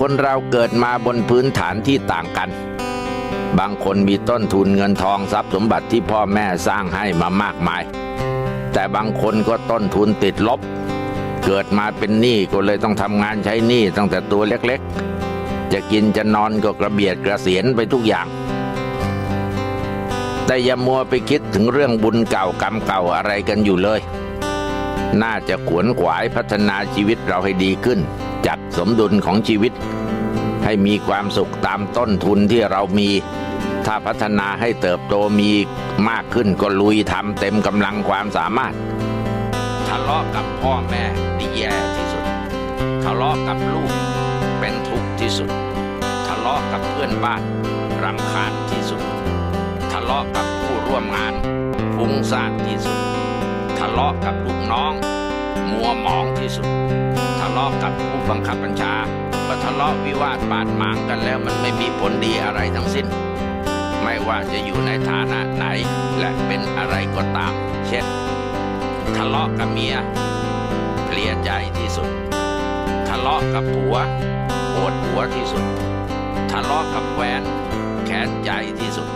คนเราเกิดมาบนพื้นฐานที่ต่างกัน บางคนมีต้นทุนเงินทองทรัพย์สมบัติที่พ่อแม่สร้างให้มามากมาย แต่บางคนก็ต้นทุนติดลบ เกิดมาเป็นหนี้ก็เลยต้องทำงานใช้หนี้ตั้งแต่ตัวเล็กๆ จะกินจะนอนก็กระเบียดกระเสียนไปทุกอย่าง แต่อย่ามัวไปคิดถึงเรื่องบุญเก่ากรรมเก่าอะไรกันอยู่เลย น่าจะขวนขวายพัฒนาชีวิตเราให้ดีขึ้น จัดสมดุลของชีวิต ให้มีความสุขตามต้นทุนที่เรามี ถ้าพัฒนาให้เติบโตมีมากขึ้นก็ลุยทำเต็มกำลังความสามารถ ทะเลาะกับพ่อแม่นี่แย่ที่สุด ทะเลาะกับลูกเป็นทุกข์ที่สุด ทะเลาะกับเพื่อนบ้านรำคาญที่สุด ทะเลาะกับผู้ร่วมงานฟุ้งซ่านที่สุด ทะเลาะกับลูกน้อง มัวหมองที่สุด ทะเลาะกับผู้บังคับบัญชาเมื่อทะเลาะวิวาทบาดหมางกันแล้วมันไม่มีผลดีอะไรทั้งสิ้น ไม่ว่าจะอยู่ในฐานะไหนและเป็นอะไรก็ตาม เช่น ทะเลาะกับเมียเพลียดใจที่สุด ทะเลาะกับผัวปวดหัวที่สุด ทะเลาะกับแฟนแค้นใจที่สุด